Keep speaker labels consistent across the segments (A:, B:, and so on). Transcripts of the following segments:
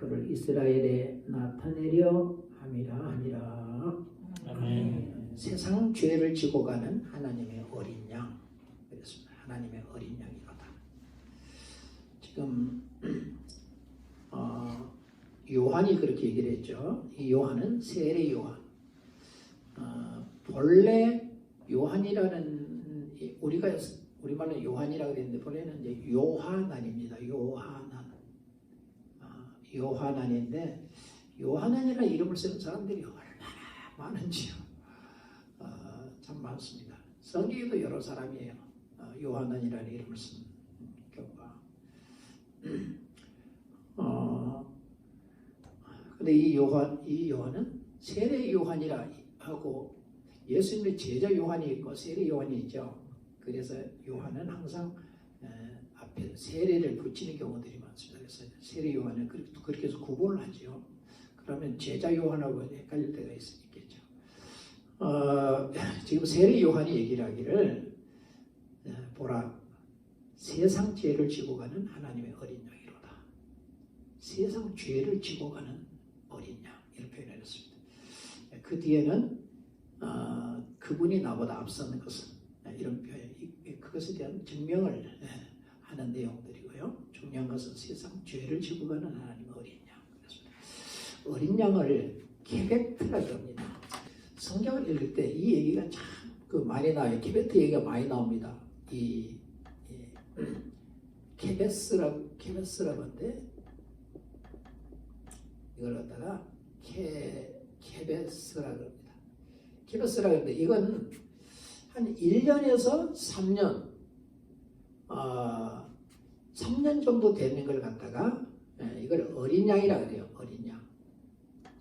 A: 그를 이스라엘에 나타내려 함이라 하니라
B: 아멘.
A: 세상 죄를 지고 가는 하나님의 어린 양 그랬습니다. 하나님의 어린 양이로다. 지금 어, 요한이 그렇게 얘기를 했죠. 이 요한은 세례 요한. 어, 본래 요한이라는 이 우리가 우리말로 요한이라고 그랬는데 본래는 이제 요하난입니다. 요하난. 어, 요하난인데 요하난이라는 이름을 쓰는 사람들이 얼마나 많은지요. 어, 참 많습니다. 성경에도 여러 사람이에요. 어, 요한이라는 이름을 쓴 경우가. 어, 근데 이 요한, 이 요한은 세례 요한이라 하고 예수님의 제자 요한이 있고 세례 요한이 있죠. 그래서 요한은 항상 에, 세례를 붙이는 경우들이 많습니다. 그래서 세례 요한은 그렇게, 해서 구분을 하죠. 그러면 제자 요한하고 헷갈릴 때가 있, 있겠죠. 어, 지금 세례 요한이 얘기를 하기를 에, 보라 세상 죄를 지고 가는 하나님의 어린 양이로다. 세상 죄를 지고 가는 어린 양 이렇게 표현했습니다. 그 뒤에는 어, 그분이 나보다 앞서는 것은 이런 표현, 이- 그것에 대한 증명을 에, 하는 내용들이고요. 중요한 것은 세상 죄를 지고 가는 하나님의 어린 양. 그렇습니다. 어린 양을 케베트라고 합니다. 성경을 읽을 때 이 얘기가 참 그 많이 나와요. 케베트 얘기가 많이 나옵니다. 이, 이 케베스라고 케베스라고 하는데 이걸 갖다가 케 케베스라고 합니다. 케베스라고 하는데 이건 한 1년에서 3년 어, 3년 정도 되는 걸 갖다가 예, 이걸 어린 양이라 그래요. 어린 양.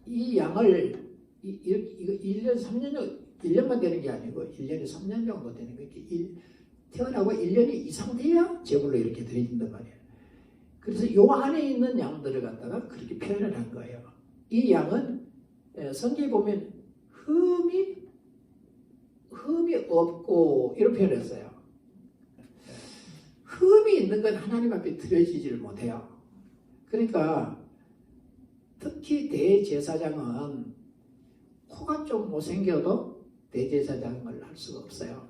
A: 이 양을 이, 이, 이거 1년 3년 1년만 되는 게 아니고 1년에 3년 정도 되는 거 이렇게 일- 태어나고 1년이 이상 돼야 제물로 이렇게 드려진단 말이에요. 그래서 요 안에 있는 양들을 갖다가 그렇게 표현을 한 거예요. 이 양은 예, 성경에 보면 흠이 흠이 없고 이런 표현했어요. 흠이 있는 건 하나님 앞에 드려지지를 못해요. 그러니까 특히 대제사장은 코가 좀 못생겨도 대제사장을 할 수가 없어요.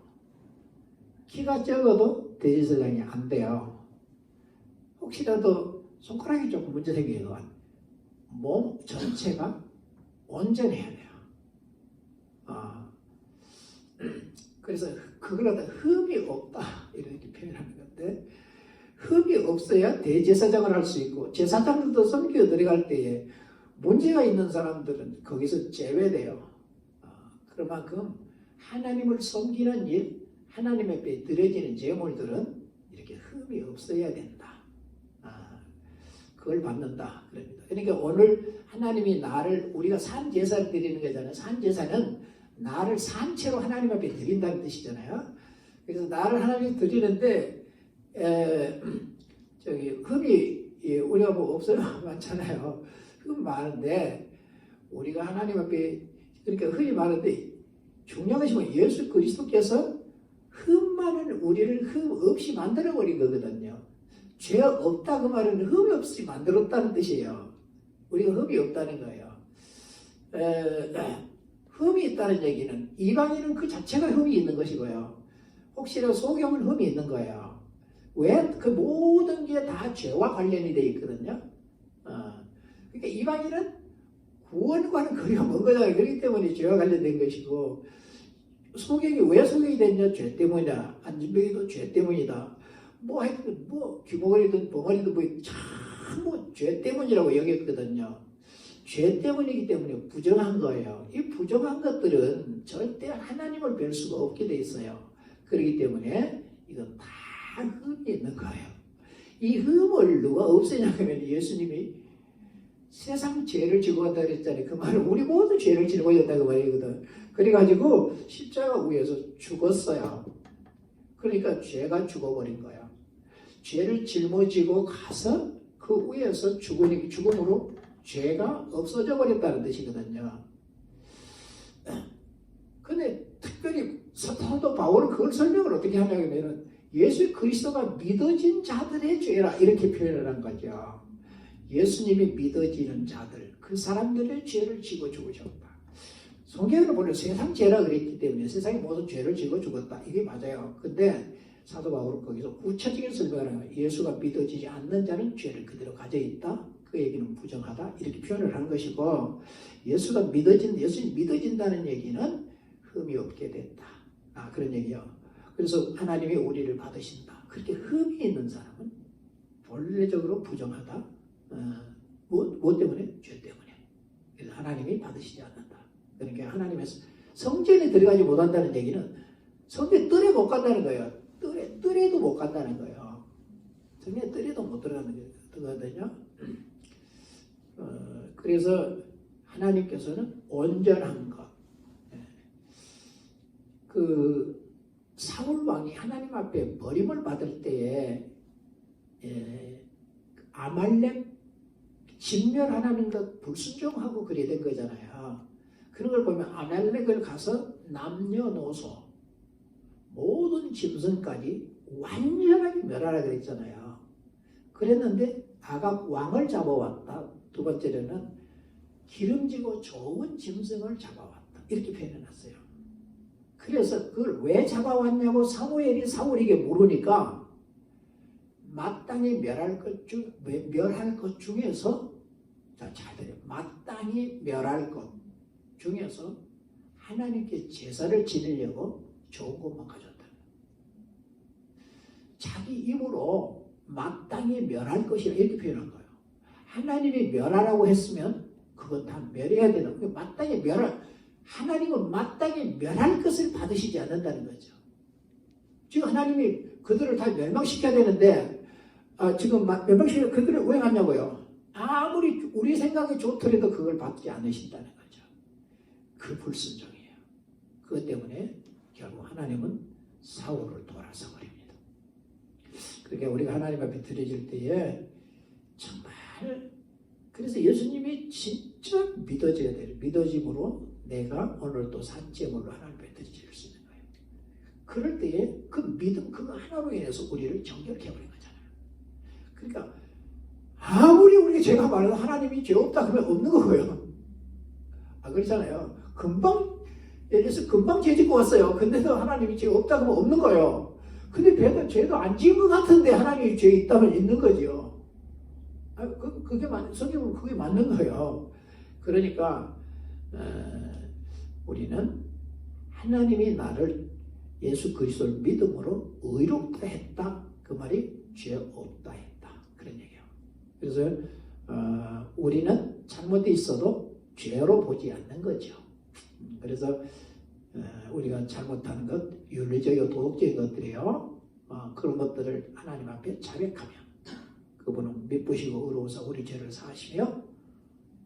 A: 키가 적어도 대제사장이 안 돼요. 혹시라도 손가락이 조금 문제 생기면 몸 전체가 온전해야 돼요. 아, 그래서 그걸 갖다 흠이 없다 이렇게 건 데 흠이 없어야 대제사장을 할 수 있고 제사장들도 섬겨 들어갈 때에 문제가 있는 사람들은 거기서 제외돼요. 아, 그만큼 하나님을 섬기는 일, 하나님 앞에 드려지는 제물들은 이렇게 흠이 없어야 된다. 아, 그걸 받는다. 그럽니다. 그러니까 오늘 하나님이 나를 우리가 산 제사를 드리는 거잖아요. 산 제사는 나를 산채로 하나님 앞에 드린다는 뜻이잖아요. 그래서 나를 하나님 께 드리는데 에, 저기 흠이 예, 우리가 뭐 없어요 많잖아요. 흠 많은데 우리가 하나님 앞에 그러니까 흠이 많은데 중요한 것이 뭐 예수 그리스도께서 흠 많은 우리를 흠 없이 만들어 버린 거거든요. 죄 없다 그 말은 흠이 없이 만들었다는 뜻이에요. 우리가 흠이 없다는 거예요. 에, 흠이 있다는 얘기는 이방인은 그 자체가 흠이 있는 것이고요. 혹시나 소경은 흠이 있는 거예요. 왜? 그 모든 게 다 죄와 관련이 돼 있거든요. 어. 그러니까 이방인은 구원과는 거리가 먼 거잖아요. 그렇기 때문에 죄와 관련된 것이고 소경이 왜 소경이 됐냐? 죄 때문이다. 안진병이도 죄 때문이다. 뭐 하여튼 뭐 귀머거리든 벙어리든 뭐참뭐죄 때문이라고 여겼거든요. 죄 때문이기 때문에 부정한 거예요. 이 부정한 것들은 절대 하나님을 뵐 수가 없게 돼 있어요. 그렇기 때문에 이건 다 흠이 있는 거예요. 이 흠을 누가 없애냐면 예수님이 세상 죄를 지고 간다 그랬잖아요. 그 말은 우리 모두 죄를 지고 있다고 말이거든. 그래가지고 십자가 위에서 죽었어요. 그러니까 죄가 죽어버린 거야. 죄를 짊어지고 가서 그 위에서 죽으니 죽음으로 죄가 없어져 버렸다는 뜻이거든요. 근데 특별히 사도 바울은 그걸 설명을 어떻게 하냐면은 예수 그리스도가 믿어진 자들의 죄라 이렇게 표현을 한 거죠. 예수님이 믿어지는 자들, 그 사람들의 죄를 지고 죽으셨다. 성경을 보면 세상 죄라 그랬기 때문에 세상의 모든 죄를 지고 죽었다. 이게 맞아요. 근데 사도 바울은 거기서 구체적인 설명을 해요. 예수가 믿어지지 않는 자는 죄를 그대로 가져 있다. 그 얘기는 부정하다. 이렇게 표현을 하는 것이고 예수가 믿어진 예수님 믿어진다는 얘기는 흠이 없게 됐다. 아 그런 얘기요. 그래서 하나님이 우리를 받으신다. 그렇게 흠이 있는 사람은 본래적으로 부정하다. 어, 뭐, 뭐 때문에? 죄 때문에. 그래서 하나님이 받으시지 않는다. 그러니까 하나님의 성전에 들어가지 못한다는 얘기는 성전 뜰에 못 간다는 거예요. 뜰에, 뜰에도 못 간다는 거예요. 성전 뜰에도 못 들어가는 거거든요. 어, 그래서 하나님께서는 온전한 것. 예. 그 사울 왕이 하나님 앞에 버림을 받을 때에 예, 아말렉 진멸하는 것 불순종하고 그래 된 거잖아요. 그런 걸 보면 아말렉을 가서 남녀노소 모든 짐승까지 완전하게 멸하라 그랬잖아요. 그랬는데 아각 왕을 잡아왔다. 두 번째로는 기름지고 좋은 짐승을 잡아왔다. 이렇게 표현해놨어요. 그래서 그걸 왜 잡아왔냐고 사무엘이 사울에게 물으니까 마땅히 멸할 것 중, 멸할 것 중에서 자, 잘 들어요. 마땅히 멸할 것 중에서 하나님께 제사를 지내려고 좋은 것만 가졌다. 자기 입으로 마땅히 멸할 것이라 이렇게 표현한 거예요. 하나님이 멸하라고 했으면 그건 다 멸해야 되는 거예요. 마땅히 멸할 하나님은 마땅히 멸할 것을 받으시지 않는다는 거죠. 지금 하나님이 그들을 다 멸망시켜야 되는데 아, 지금 멸망시켜 그들을 왜 하냐고요? 아무리 우리 생각이 좋더라도 그걸 받지 않으신다는 거죠. 그 불순종이에요. 그것 때문에 결국 하나님은 사울을 돌아서 버립니다. 그러니까 우리가 하나님 앞에 드려질 때에 정말 그래서 예수님이 진짜 믿어져야 돼요. 믿어짐으로 내가 오늘 또 산재물로 하나님 앞에 드릴 수 있는 거예요. 그럴 때에 그 믿음 그거 하나로 인해서 우리를 정결케 해버린 거잖아요. 그러니까 아무리 우리가 죄가 많아도 하나님이 죄 없다 그러면 없는 거고요. 아 그렇잖아요. 금방 예를 들어서 금방 죄 짓고 왔어요. 근데도 하나님이 죄 없다 그러면 없는 거예요. 근데 배도 죄도 안 지은 것 같은데 하나님이 죄 있다면 있는 거죠. 아, 그, 그게 맞, 성경은 그게 맞는 거예요. 그러니까 어, 우리는 하나님이 나를 예수 그리스도를 믿음으로 의롭다 했다. 그 말이 죄 없다 했다. 그런 얘기예요. 그래서 어, 우리는 잘못돼 있어도 죄로 보지 않는 거죠. 그래서 어, 우리가 잘못하는 것, 윤리적이고 도덕적인 것들이요. 어, 그런 것들을 하나님 앞에 자백하면 그분은 미쁘시고 의로워서 우리 죄를 사하시며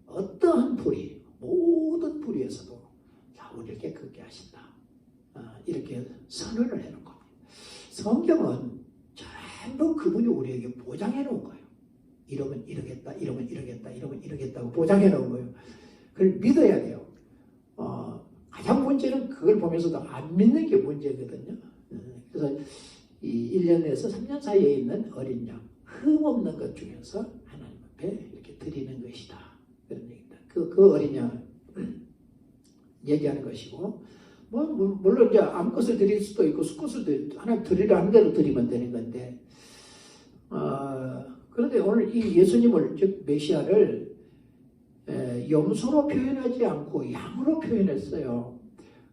A: 어떠한 불이 모든 불의에서도 다 우리를 깨끗게 하신다. 어, 이렇게 선언을 해놓은 겁니다. 성경은 전부 그분이 우리에게 보장해 놓은 거예요. 이러면 이러겠다, 이러면 이러겠다, 이러면 이러겠다고 보장해 놓은 거예요. 그걸 믿어야 돼요. 어, 가장 문제는 그걸 보면서도 안 믿는 게 문제거든요. 어, 그래서 이 1년 내에서 3년 사이에 있는 어린 양, 흠 없는 것 중에서 하나님 앞에 이렇게 드리는 것이다. 그런 얘기입니다. 그, 그 어린 양 얘기하는 것이고, 뭐, 뭐, 물론 이제 암것을 드릴 수도 있고, 수컷을 드릴, 하나님 드리려 하는 대로 드리면 되는 건데, 어, 그런데 오늘 이 예수님을, 즉, 메시아를 에, 염소로 표현하지 않고 양으로 표현했어요.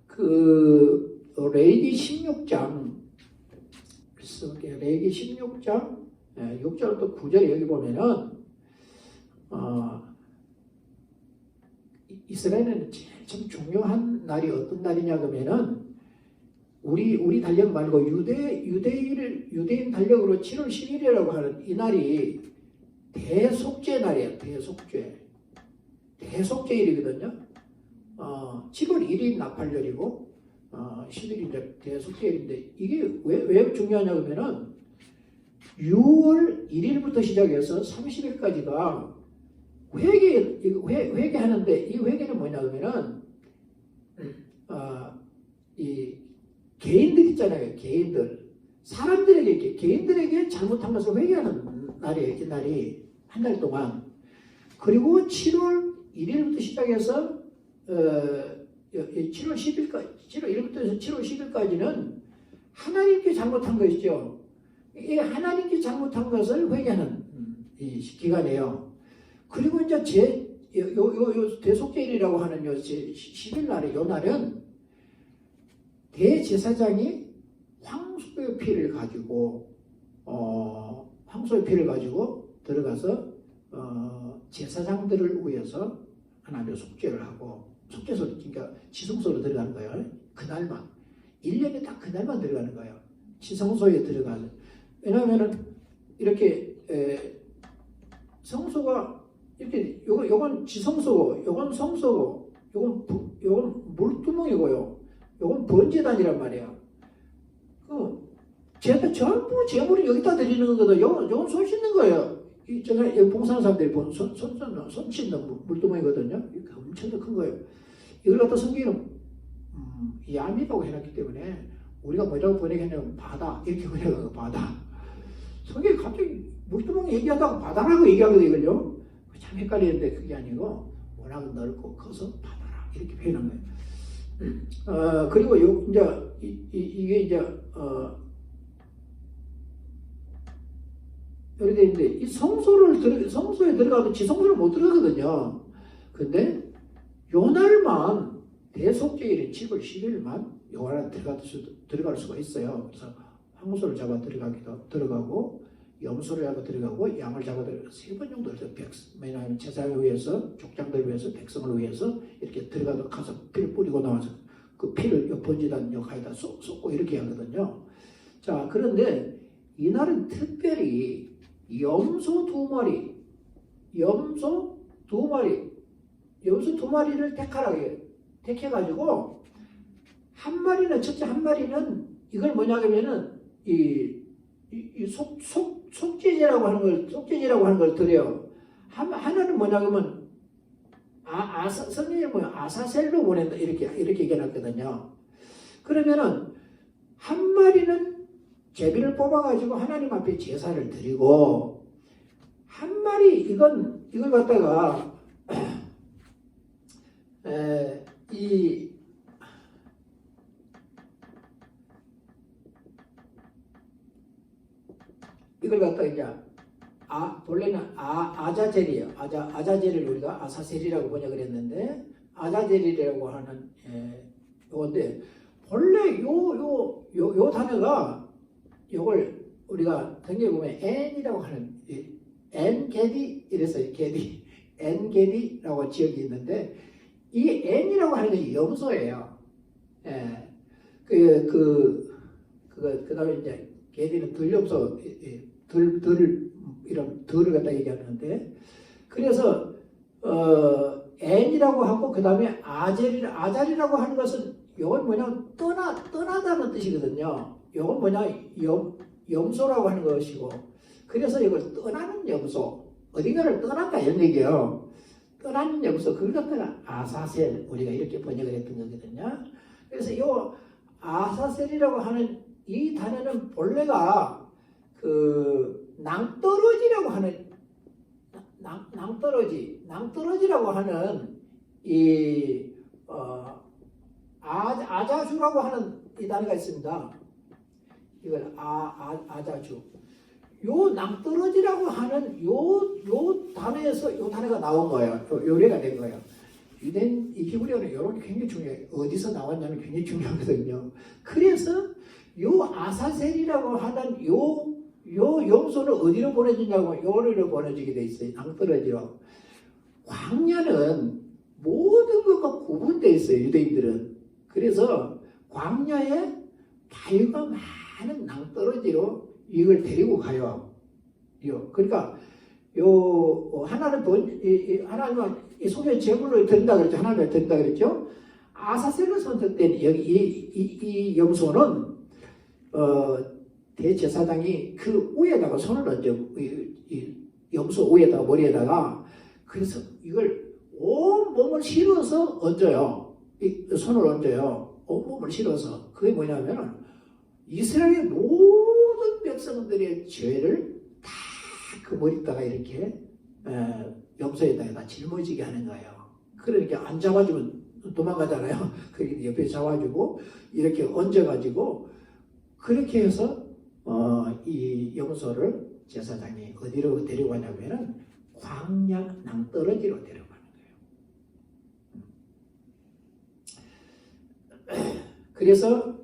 A: 그, 레이기 16장, 그래서 레이기 16장, 6절부터 9절 여기 보면은, 어, 이스라엘은 제일 참 중요한 날이 어떤 날이냐 그러면은 우리 우리 달력 말고 유대 유대일 유대인 달력으로 7월 10일이라고 하는 이 날이 대속죄 날이에요. 대속죄. 대속제일이거든요. 어, 7월 1일 나팔절이고 어, 10일이 이제 대속제일인데 이게 왜, 왜 중요하냐 그러면은 6월 1일부터 시작해서 30일까지가 이거 회, 회개하는데 이 회개는 뭐냐 그러면은 어, 이 개인들 있잖아요 개인들 사람들에게 개인들에게 잘못한 것을 회개하는 날이에요 이 날이 한 달 동안 그리고 7월 1일부터 시작해서 어, 7월 10일까지 7월 1일부터 해서 7월 10일까지는 하나님께 잘못한 거 있죠. 이 하나님께 잘못한 것을 회개하는 이 기간이에요. 그리고 이제 제 요, 요, 요 대속제일이라고 하는 요 10일 날에 요 날은 대제사장이 황소의 피를 가지고 어, 황소의 피를 가지고 들어가서 어, 제사장들을 위해서 하나님의 속죄를 하고 속죄소 그러니까 지성소로 들어가는 거예요. 그날만 1년에 딱 그날만 들어가는 거예요. 지성소에 들어가는 왜냐하면은 이렇게 에, 성소가 이렇게 요거 요건 지성소고 요건 성소고 요건 부, 요건 물두멍이고요. 요건 번제단이란 말이야. 그 제가 전부 재물이 여기다 드리는 거거든. 요건 요건 손 씻는 거예요. 이 제가 봉사하는 사람들이 보는 손, 손, 손, 손 씻는 물- 물두멍이거든요. 엄청 큰 거예요. 이걸 갖다 성경은 음, 야미라고 해놨기 때문에 우리가 뭐라고 번역했냐면 바다 이렇게 번역한 거 바다. 성경이 갑자기 물두멍 얘기하다가 바다라고 얘기하거든요. 이걸요. 참 헷갈리는데 그게 아니고 워낙 넓고 커서 바다라 이렇게 표현한 거예요. 어, 그리고 요 이제 이, 이, 게 이제 어, 이렇게 돼 있는데 이 성소를 들어, 성소에 들어가도 지성소를 못 들어가거든요. 근데 요 날만 대속제일인 7월 10일만 요날 들어갈 수 들어갈 수가 있어요. 그래서 황소를 잡아 들어가기도 들어가고 염소를 잡아 들어가고 양을 잡아 들어가 세번 정도 해서 백 왜냐하면 제사를 위해서 족장들을 위해서 백성을 위해서 이렇게 들어가서 가서 피를 뿌리고 나와서 그 피를 요 번지단 역할에다 쏟- 쏟고 이렇게 하거든요. 자 그런데 이날은 특별히 염소 두 마리, 염소 두 마리, 염소 두 마리를 택하라고 해요. 택해가지고 한 마리는 첫째 한 마리는 이걸 뭐냐면은 이이속 속 속죄제라고 하는 걸 속죄제라고 하는 걸 드려요. 한 하나는 뭐냐면 아 아사 성경에 뭐 아사셀로 보낸다 이렇게 이렇게 얘기해놨거든요. 그러면은 한 마리는 제비를 뽑아가지고 하나님 앞에 제사를 드리고 한 마리 이건 이걸 갖다가 에, 이 이걸 갖다 이제 아 본래는 아 아자젤이에요. 아자 아자젤을 우리가 아사셀이라고 번역을 했는데 아자젤이라고 하는 예, 요건데 본래 요 요 요 요 단어가 요걸 우리가 성경에 보면 N이라고 하는 이 N게디 이랬어요. 게디 N게디라고 지역이 있는데 이 N이라고 하는 것이 염소예요. 예. 그, 그, 그거, 그 다음에 이제, 걔들은 들염소, 들, 들, 이런, 들을 갖다 얘기하는데, 그래서, 어, N이라고 하고, 그 다음에 아젤이, 아잘이라고 하는 것은, 이건 뭐냐, 떠나, 떠나다는 뜻이거든요. 이건 뭐냐, 염, 염소라고 하는 것이고, 그래서 이걸 떠나는 염소, 어딘가를 떠난다, 이런 얘기예요. 떠나는 염소, 그걸 갖다가 아사셀, 우리가 이렇게 번역을 했던 거거든요. 그래서 이 아사셀이라고 하는 이 단어는 본래가 그 낭떠러지라고 하는 낭, 낭떠러지, 낭떠러지라고 하는 이 어, 아, 아자주라고 하는 이 단어가 있습니다. 이걸 아, 아 아자주. 요 낭떠러지라고 하는 요, 요 단어에서 요 단어가 나온 거예요. 요, 요래가 된 거예요. 유대인 이 히브리어는 이런 게 굉장히 중요해요. 어디서 나왔냐면 굉장히 중요하거든요. 그래서 요 아사셀이라고 하는 요, 요 염소를 어디로 보내주냐고 요리로 보내주게 돼 있어요. 낭떠러지로. 광야는 모든 것과 구분되어 있어요. 유대인들은. 그래서 광야에 바위가 많은 낭떠러지로 이걸 데리고 가요. 요. 그러니까 요 하나는 번 이- 이 하나님은 이 속에 제물로 드린다 그랬죠. 하나님에 드린다 그랬죠. 아사셀로 선택된 여기 이, 이, 이 염소는 어, 대제사장이 그 위에다가 손을 얹어 염소 위에다가 머리에다가 그래서 이걸 온 몸을 실어서 얹어요. 이 손을 얹어요. 온 몸을 실어서 그게 뭐냐면은 이스라엘 모든 백성들의 죄를 다 그 머리다가 이렇게 에, 염소에다가 짊어지게 하는 거예요. 그러니까 안 잡아주면 도망가잖아요. 그러니까 옆에 잡아주고 이렇게 얹어가지고 그렇게 해서 어, 이 염소를 제사장이 어디로 데려가냐면은 광야 낭떠러지로 데려가는 거예요. 그래서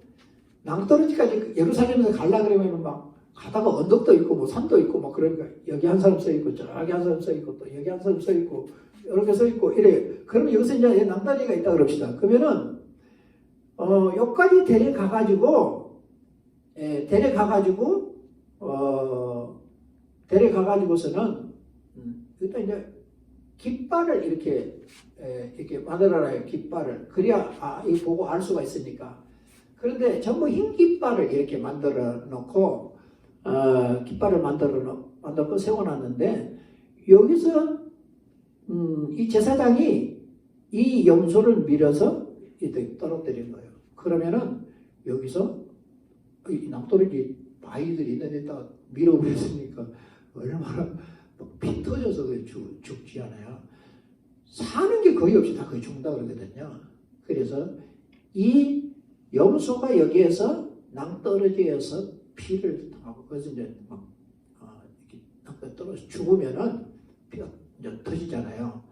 A: 낭떠러지까지 예루살렘에서 갈라 그러면은 막 가다가 언덕도 있고 뭐 산도 있고 막 그러니까 여기 한 사람 서 있고 저기 한 사람 서 있고 또 여기 한 사람 서 있고 이렇게 서 있고 이래. 그러면 여기서 이제 낭떠러지가 있다 그럽시다. 그러면은 어 여기까지 데려가 가지고 예, 데려가 가지고 어 데려가 가지고서는 음, 일단 이제 깃발을 이렇게 에, 이렇게 만들어놔요 깃발을 그래야 아 이거 보고 알 수가 있으니까 그런데 전부 흰 깃발을 이렇게 만들어 놓고 어, 깃발을 만들어 놓 만들고 세워놨는데 여기서 음, 이 제사장이 이 염소를 밀어서 이렇게 떨어뜨린 거예요. 그러면은 여기서 이 낭떠러지 바위들이 있는 데다 밀어버렸으니까 얼마나 막피 터져서 그 죽, 죽지 않아요. 사는 게 거의 없이 다 거의 죽는다 그러거든요. 그래서 이 염소가 여기에서 낭떠러지에서 피를 하고 그래서 이제 막 어, 이렇게 낭떠 떨어져 죽으면은 피가 이제 터지잖아요.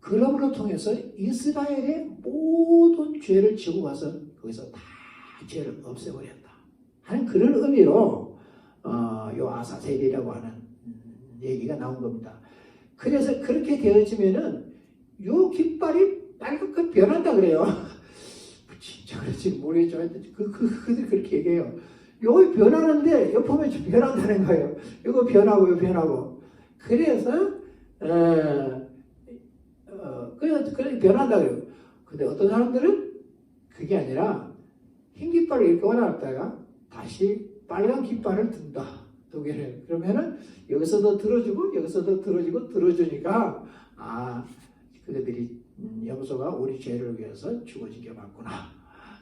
A: 그럼으로 통해서 이스라엘의 모든 죄를 지고 가서 거기서 다 죄를 없애버렸다. 하는 그런 의미로 어, 요 아사셀이라고 하는 음, 얘기가 나온 겁니다. 그래서 그렇게 되어지면은 요 깃발이 빨갛게 변한다 그래요. 진짜 그렇지 모르겠지만 그, 그, 그들 그렇게 얘기해요. 요거 변하는데 옆 보면 좀 변한다는 거예요. 요거 변하고 요 변하고. 그래서 에, 어, 그래, 그래 변한다 그래요. 근데 어떤 사람들은 그게 아니라 흰 깃발을 이렇게 올라갔다가 다시 빨간 깃발을 든다. 두 개를. 그러면은 여기서도 들어주고 여기서도 들어주고 들어주니까 아 그들이 음, 염소가 우리 죄를 위해서 죽어지게 맞구나.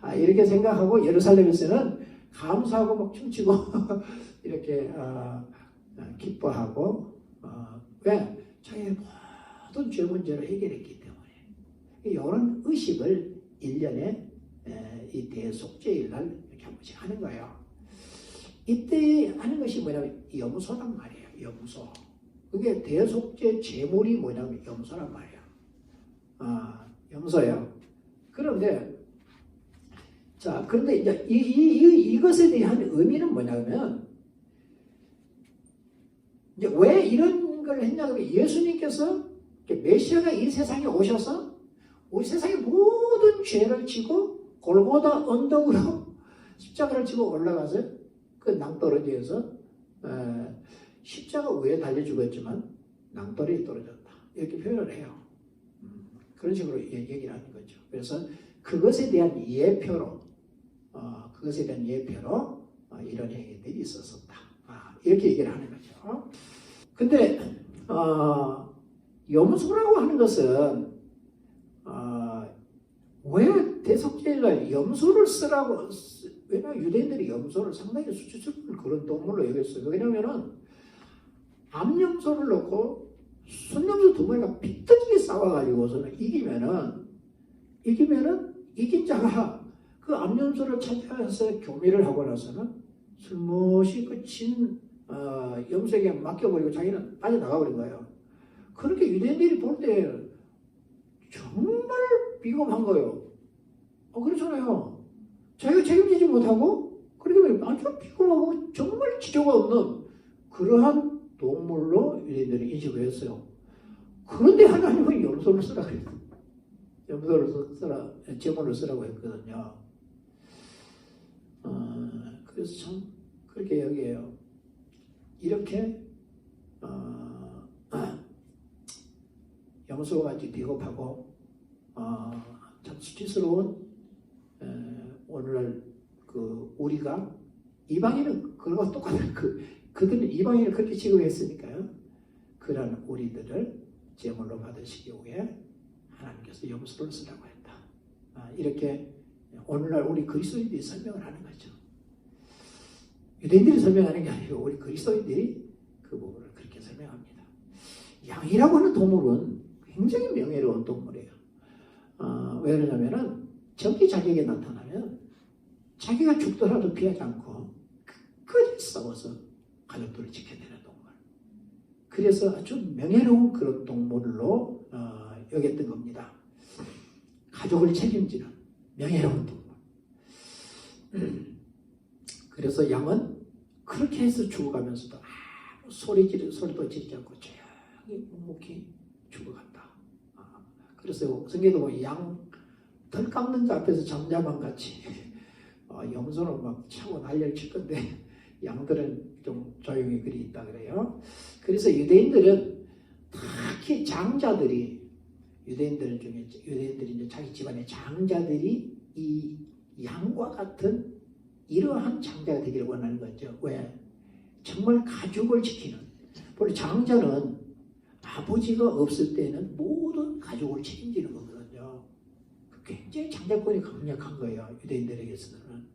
A: 아, 이렇게 생각하고 예루살렘에서는 감사하고 막 춤추고 이렇게 어, 어, 기뻐하고 어, 왜 자기의 모든 죄 문제를 해결했기 때문에 이런 의식을 1년에 이 대속죄일 날 이렇게 한 번씩 하는 거예요. 이때 하는 것이 뭐냐면 염소란 말이에요. 염소. 그게 대속죄 제물이 뭐냐면 염소란 말이에요. 아, 염소예요. 그런데 자, 그런데 이제 이, 이, 이, 이것에 대한 의미는 뭐냐면 이제 왜 이런 걸 했냐면 예수님께서 메시아가 이 세상에 오셔서 우리 세상의 모든 죄를 지고 골고다 언덕으로 십자가를 지고 올라가서 그 낭떠러지에서 에, 십자가 위에 달려 죽었지만 낭떠러지에 떨어졌다 이렇게 표현을 해요. 음, 그런 식으로 얘- 얘기를 하는 거죠. 그래서 그것에 대한 예표로 어, 그것에 대한 예표로 어, 이런 행위들이 있었었다. 아, 이렇게 얘기를 하는 거죠. 근데 어, 염소라고 하는 것은 어, 왜 대속죄일날 염소를 쓰라고 쓰- 왜냐면 유대인들이 염소를 상당히 수치스러운 그런 동물로 여겼어요. 왜냐면은 암염소를 넣고 순염소 두 마리가 비터지게 싸워가지고서는 이기면은 이기면은 이긴 자가 그 암염소를 차지해서 교미를 하고 나서는 술못이 끝인 어, 염색에 맡겨버리고 자기는 빠져나가버린 거예요. 그렇게 유대인들이 볼 때 정말 비겁한 거예요. 어, 그렇잖아요. 자기가 책임지지 못하고 그렇게 아주 비겁하고 정말 지조가 없는 그러한 동물로 유대인들이 인식을 했어요. 그런데 하나님은 염소를 쓰라 그랬어요. 염소를 쓰라, 제물을 쓰라고 했거든요. 어, 그래서 참 그렇게 여기에요. 이렇게 어, 염소와 같이 비겁하고 어, 참 수치스러운 에, 오늘날 그 우리가 이방인은 그런 거 똑같아요. 그 그들은 이방인을 그렇게 취급했으니까요. 그런 우리들을 제물로 받으시기 위해 하나님께서 염소를 쓰라고 했다. 아, 이렇게 오늘날 우리 그리스도인들이 설명을 하는 거죠. 유대인들이 설명하는 게 아니고 우리 그리스도인들이 그 부분을 그렇게 설명합니다. 양이라고 하는 동물은 굉장히 명예로운 동물이에요. 어, 왜 그러냐면은 적이 자기에게 나타나면 자기가 죽더라도 피하지 않고 끝까지 싸워서 가족들을 지켜내는 동물. 그래서 아주 명예로운 그런 동물로 어, 여겼던 겁니다. 가족을 책임지는 명예로운 동물. 그래서 양은 그렇게 해서 죽어가면서도 아무 소리 지르 소리도 지르지 않고 조용히 묵묵히 죽어간다. 아, 그래서 성경도 보면 양덜 깎는 자 앞에서 잠잠한 같이 어, 염소는 막 차고 난리를 칠 건데 양들은 좀 조용히 그리 있다 그래요. 그래서 유대인들은 특히 장자들이 유대인들 중에 유대인들이 이제 자기 집안의 장자들이 이 양과 같은 이러한 장자가 되기를 원하는 거죠. 왜? 정말 가족을 지키는. 원래 장자는 아버지가 없을 때는 모든 가족을 책임지는 거거든요. 굉장히 장자권이 강력한 거예요. 유대인들에게서는.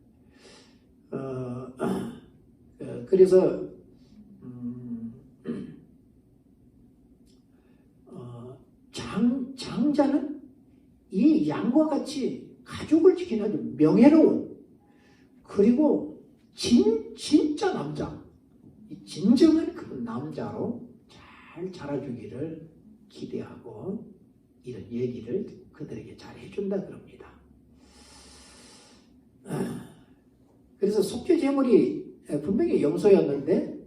A: 어, 어, 그래서 음, 어, 장, 장자는 이 양과 같이 가족을 지키는 아주 명예로운 그리고 진, 진짜 남자 이 진정한 그런 남자로 잘 자라주기를 기대하고 이런 얘기를 그들에게 잘 해준다 그럽니다. 아, 그래서 속죄 제물이 분명히 염소였는데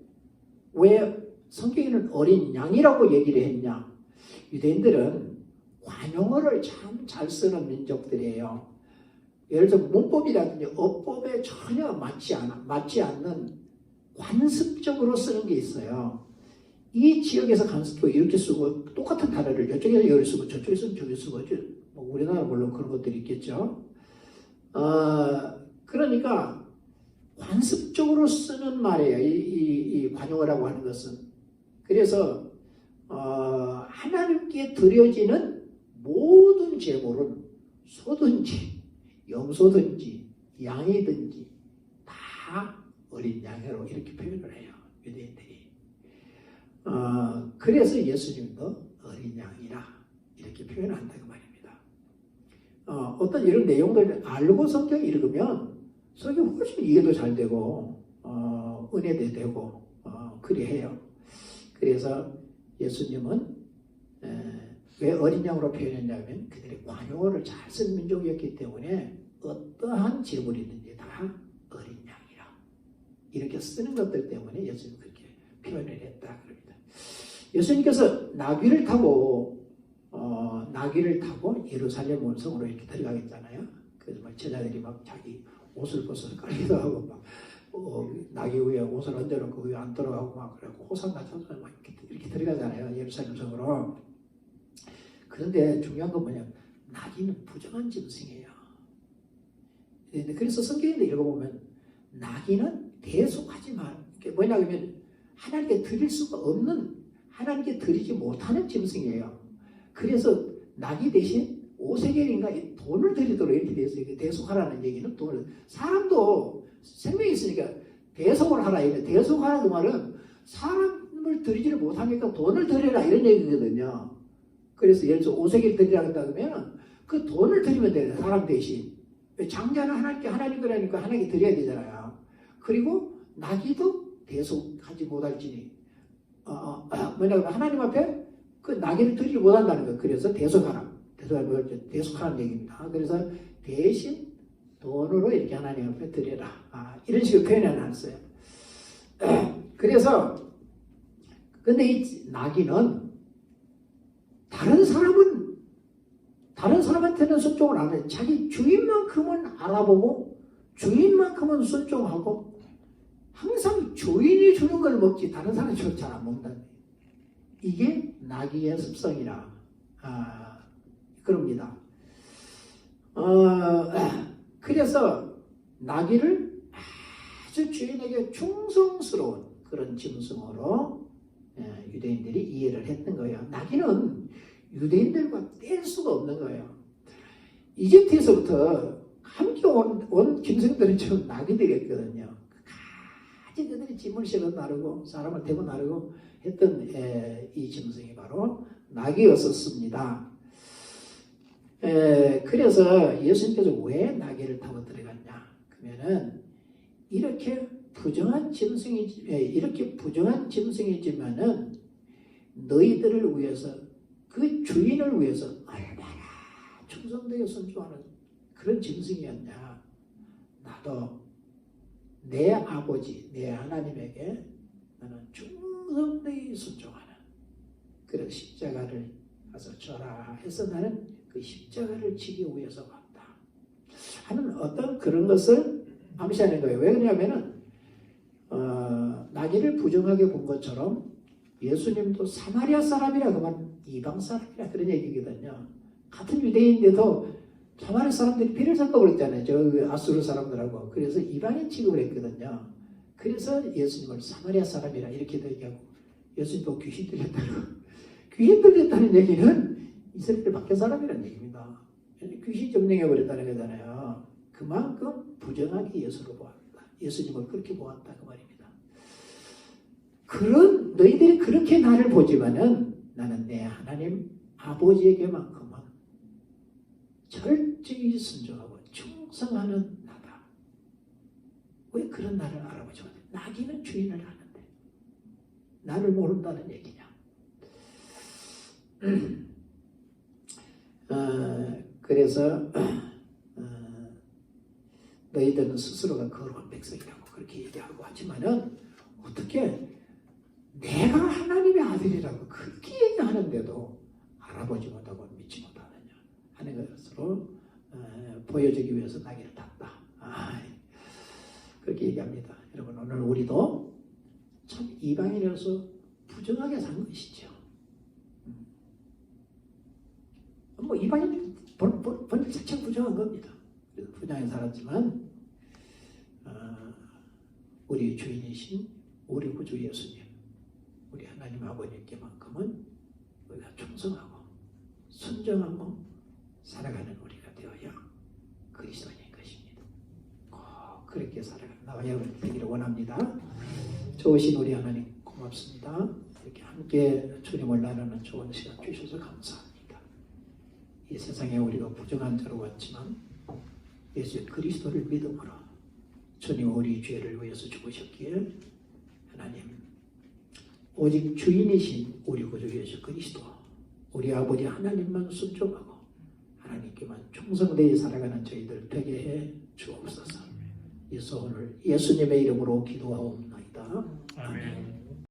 A: 왜 성경에는 어린 양이라고 얘기를 했냐? 유대인들은 관용어를 참 잘 쓰는 민족들이에요. 예를 들어 문법이라든지 어법에 전혀 맞지 않아 맞지 않는 관습적으로 쓰는 게 있어요. 이 지역에서 관습도 이렇게 쓰고 똑같은 단어를 이쪽에서 이렇게 쓰고 저쪽에서는 저기 쓰고 뭐 우리나라 물론 그런 것들이 있겠죠. 어, 그러니까 관습적으로 쓰는 말이에요. 이, 이, 이 관용어라고 하는 것은. 그래서 어, 하나님께 드려지는 모든 제물은 소든지 염소든지 양이든지 다 어린 양으로 이렇게 표현을 해요. 유대인들이. 어, 그래서 예수님도 어린 양이라 이렇게 표현한다고 말입니다. 어, 어떤 이런 내용들을 알고 성경 읽으면 성경 훨씬 이해도 잘 되고 어, 은혜도 되고 어, 그리 해요. 그래서 예수님은 에, 왜 어린 양으로 표현했냐면 그들이 관용어를 잘 쓴 민족이었기 때문에 어떠한 제물이든지 다 어린 양이라 이렇게 쓰는 것들 때문에 예수님 그렇게 표현을 했다 그럽니다. 예수님께서 나귀를 타고 어, 나귀를 타고 예루살렘 원성으로 이렇게 들어가겠잖아요. 그래서 막 제자들이 막 자기 옷을 벗어 깔기도 하고 막 어, 나귀 위에 옷을 얹어놓고 위에 안 들어가고 막 그래고 호상나 쳐서 막 이렇게, 이렇게 들어가잖아요. 예루살렘 성으로. 그런데 중요한 건 뭐냐면 나귀는 부정한 짐승이에요. 네, 그래서 성경에 읽어보면 나귀는 대속하지 마. 이게 뭐냐면 하나님께 드릴 수가 없는 하나님께 드리지 못하는 짐승이에요. 그래서 나귀 대신 오세겔인가 돈을 드리도록 이렇게 있어요. 대속하라는 얘기는 돈을 사람도 생명이 있으니까 대속을 하라 이래. 대속하라는 그 말은 사람을 드리지를 못하니까 돈을 드려라 이런 얘기거든요. 그래서 예를 들어 오세겔 드리라 한다 그러면 그 돈을 드리면 돼요. 사람 대신. 장자는 하나님께 하나님 거라니까 하나님께 드려야 되잖아요. 그리고 나귀도 대속하지 못할지니 어, 어, 뭐냐면 하나님 앞에 그 나귀를 드리지 못한다는 거예요. 그래서 대속하라. 대속하라. 대속하라는 얘기입니다. 그래서 대신 돈으로 이렇게 하나님 앞에 드려라. 아, 이런 식으로 표현을 해놨어요. 그래서 근데 이 나귀는 다른 사람은 다른 사람한테는 순종을 안 해. 자기 주인만큼은 알아보고 주인만큼은 순종하고 항상 주인이 주는 걸 먹지 다른 사람이 주는 잘 안 먹는다. 이게 나귀의 습성이라 아, 그럽니다. 어, 그래서 나귀를 아주 주인에게 충성스러운 그런 짐승으로 예, 유대인들이 이해를 했던 거예요. 나귀는 유대인들과 뗄 수가 없는 거예요. 이집트에서부터 함께 온, 온 짐승들은 지금 나귀들이었거든요. 가지 그들이 짐을 실어 나르고 사람을 대고 나르고 했던 에, 이 짐승이 바로 나귀였었습니다. 에, 그래서 예수님께서 왜 나귀를 타고 들어갔냐? 그러면은 이렇게 부정한 짐승이 에, 이렇게 부정한 짐승이지만은 너희들을 위해서 그 주인을 위해서 얼마나 충성되게 순종하는 그런 짐승이었냐? 나도 내 아버지, 내 하나님에게 나는 충성되게 순종하는 그런 십자가를 가서 져라 해서 나는 그 십자가를 지기 위해서 왔다. 하는 어떤 그런 것을 암시하는 거예요. 왜 그러냐면은 어, 나귀를 부정하게 본 것처럼 예수님도 사마리아 사람이라 그만 이방 사람이라 그런 얘기거든요. 같은 유대인인데도 사마리아 사람들이 피를 섞어버렸잖아요. 저 아수르 사람들하고. 그래서 이방인 취급을 했거든요. 그래서 예수님을 사마리아 사람이라 이렇게도 얘기하고 예수님도 귀신 들렸다고. 귀신 들렸다는 얘기는 이스라엘 밖에 사람이라는 얘기입니다. 귀신 점령해버렸다는 거잖아요. 그만큼 부정하게 예수를 보았다. 예수님을 그렇게 보았다. 그 말입니다. 그런, 너희들이 그렇게 나를 보지만은 나는 내 하나님 아버지에게만큼은 철저히 순종하고 충성하는 나다. 왜 그런 나를 못해? 나귀는 주인을 아는데 나를 모른다는 얘기냐? 어, 그래서 어, 너희들은 스스로가 거룩한 백성이라고 그렇게 얘기하고 하지만은 어떻게 내가 하나님의 아들이라고 그렇게 얘기하는데도 알아보지 못하고 믿지 못하느냐 하는 것으로 어, 보여주기 위해서 나귀를 탔다. 아, 그렇게 얘기합니다. 여러분 오늘 우리도 참 이방인이라서 부정하게 산 것이죠. 음. 뭐 이방인 본, 본, 본 자체가 부정한 겁니다. 부정하게 살았지만 어, 우리 주인이신 우리 구주 예수님 우리 하나님 아버님께만큼은 우리가 충성하고 순정하고 살아가는 우리가 되어야 그리스도인 것입니다. 꼭 그렇게 살아가는 나와 여러분 되기를 원합니다. 좋으신 우리 하나님 고맙습니다. 이렇게 함께 주님을 나누는 좋은 시간 주셔서 감사합니다. 이 세상에 우리가 부정한 자로 왔지만 예수 그리스도를 믿음으로 주님 우리 죄를 위해서 죽으셨기에 하나님 오직 주인이신 우리 구주 예수 그리스도 우리 아버지 하나님만 순종하고 하나님께만 충성되이 살아가는 저희들 되게 해 주옵소서. 이 소원을 예수님의 이름으로 기도하옵나이다.
B: 아멘.